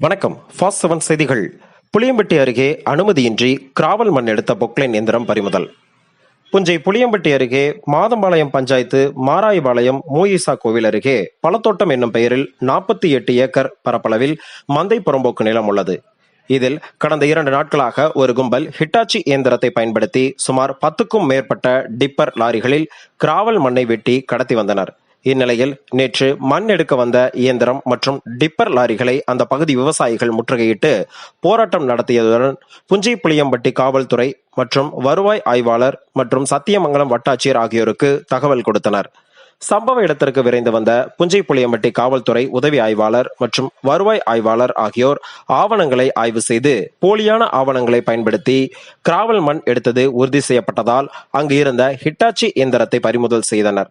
வணக்கம். Fast seven செய்திகள். புளியம்பட்டி அருகே அனுமதியின்றி கிராவல் மண் எடுத்த பொக்லைன் இயந்திரம் பறிமுதல். புஞ்சை புளியம்பட்டி அருகே மாதம்பாளையம் பஞ்சாயத்து மாராயபாளையம் மூயிசா கோவில் அருகே பழத்தோட்டம் என்னும் பெயரில் நாற்பத்தி எட்டு ஏக்கர் பரப்பளவில் மந்தை புறம்போக்கு நிலம் உள்ளது. இதில் கடந்த இரண்டு நாட்களாக ஒரு கும்பல் ஹிட்டாச்சி இயந்திரத்தை பயன்படுத்தி சுமார் பத்துக்கும் மேற்பட்ட டிப்பர் லாரிகளில் கிராவல் மண்ணை வெட்டி கடத்தி வந்தனர். இந்நிலையில் நேற்று மண் எடுக்க வந்த இயந்திரம் மற்றும் டிப்பர் லாரிகளை அந்த பகுதி விவசாயிகள் முற்றுகையிட்டு போராட்டம் நடத்தியதுடன் புஞ்சைப்புளியம்பட்டி காவல்துறை மற்றும் வருவாய் ஆய்வாளர் மற்றும் சத்தியமங்கலம் வட்டாட்சியர் ஆகியோருக்கு தகவல் கொடுத்தனர். சம்பவ இடத்திற்கு விரைந்து வந்த புஞ்சை புளியம்பட்டி காவல்துறை உதவி ஆய்வாளர் மற்றும் வருவாய் ஆய்வாளர் ஆகியோர் ஆவணங்களை ஆய்வு செய்து போலியான ஆவணங்களை பயன்படுத்தி கிராவல் மண் எடுத்தது உறுதி செய்யப்பட்டதால் அங்கு இருந்த ஹிட்டாச்சி இயந்திரத்தை பறிமுதல் செய்தனர்.